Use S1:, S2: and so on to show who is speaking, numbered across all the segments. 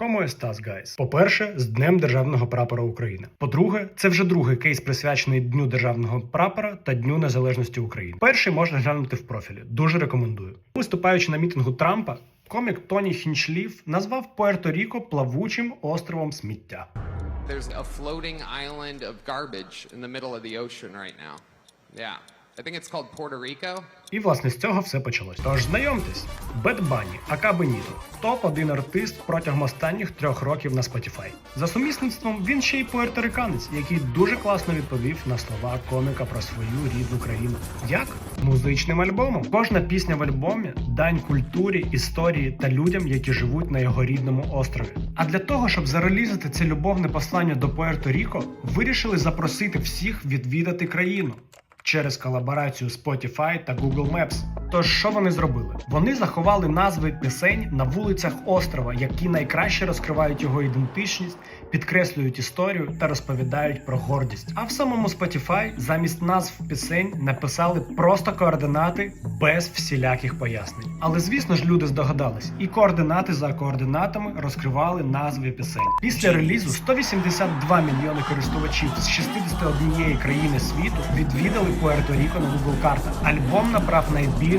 S1: Кому Стас, гайс? По-перше, з Днем Державного прапора України. По-друге, це вже другий кейс присвячений Дню Державного прапора та Дню Незалежності України. Перший можна глянути в профілі. Дуже рекомендую. Виступаючи на мітингу Трампа, комік Тоні Хінчліф назвав Пуерто-Ріко плавучим островом сміття.
S2: There's a floating island of garbage in the middle of the ocean right now. Yeah. I think it's called Puerto Rico.
S1: І власне з цього все почалось. Тож знайомтесь, Бет Банні, ака Беніто, топ-1 артист протягом останніх трьох років на Spotify. За сумісництвом він ще й пуерториканець, який дуже класно відповів на слова коміка про свою рідну країну. Як музичним альбомом. Кожна пісня в альбомі дань культурі, історії та людям, які живуть на його рідному острові. А для того, щоб зарелізити це любовне послання до Пуерто-Ріко, вирішили запросити всіх відвідати країну через колаборацію Spotify та Google Maps. Тож що вони зробили? Вони заховали назви пісень на вулицях острова, які найкраще розкривають його ідентичність, підкреслюють історію та розповідають про гордість. А в самому Spotify замість назв пісень написали просто координати без всіляких пояснень. Але звісно ж люди здогадались, і координати за координатами розкривали назви пісень. Після релізу 182 мільйони користувачів з 61 країни світу відвідали Пуерто-Ріко на Google картах. Альбом набрав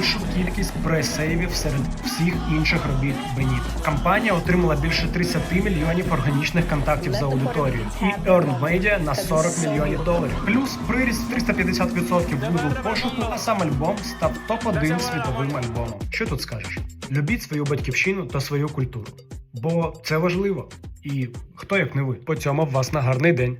S1: найбільшу кількість пресейвів серед всіх інших робіт Беніто. Компанія отримала більше 30 мільйонів органічних контактів за аудиторією і Earned Media на 40 мільйонів доларів. Плюс приріст в 350% в Google пошуку, а сам альбом став топ-1 світовим альбомом. Що тут скажеш? Любіть свою батьківщину та свою культуру, бо це важливо. І хто як не ви? По цьому вас на гарний день.